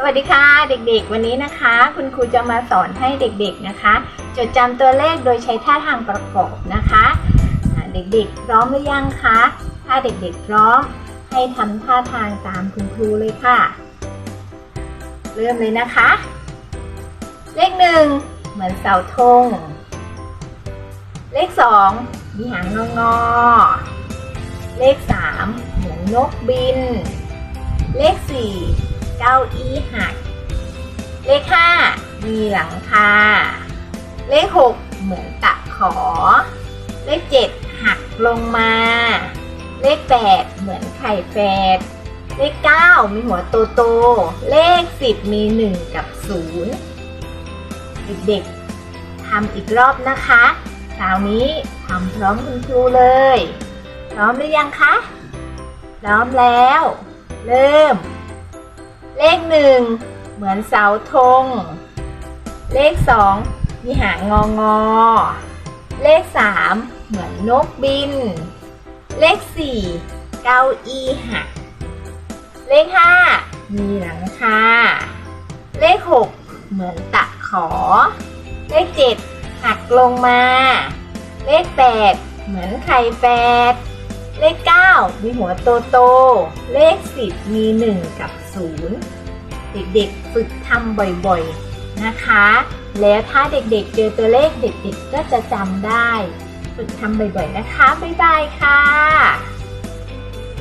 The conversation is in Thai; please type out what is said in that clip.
สวัสดีค่ะเด็กๆ วันนี้นะคะ คุณครูจะมาสอนให้เด็กๆนะคะ จดจำตัวเลขโดยใช้ท่าทางประกอบนะคะเด็กๆ พร้อมหรือยังคะถ้าเด็กๆพร้อมให้ทำท่าทางตามคุณครูเลยค่ะ เริ่มเลยนะคะ เลขหนึ่งเหมือนเสาธงเลขสองมีหางงองอเลขสามเหมือนนกบิน เลขสี่ ก้าอี้หัก เลขห้ามีหลังคา เลขหกเหมือนตะขอ เลขเจ็ดหักลงมา เลขแปดเหมือนไข่แฝด เลขเก้ามีหัวโตโตๆเลขสิบมีหนึ่งกับศูนย์เด็กๆทำอีกรอบนะคะคราวนี้ทำพร้อมคุณครูเลย พร้อมหรือยังคะ พร้อมแล้ว เริ่ม เลขหนึ่งเหมือนเสาธง เลขสองมีหางงองอ เลขสามเหมือนนกบิน เลขสี่เก้าอี้หัก เลขห้ามีหลังคา เลขหกเหมือนตะขอ เลขเจ็ดหักลงมา เลขแปดเหมือนไข่แปด เลข 9 มีหัวโตโต เลข 10 มี 1 กับ 0 เด็กๆฝึกทำบ่อยๆนะคะ แล้วถ้าเด็กๆเจอตัวเลขเด็กๆก็จะจำได้ ฝึกทำบ่อยๆนะคะ บ๊ายบายค่ะ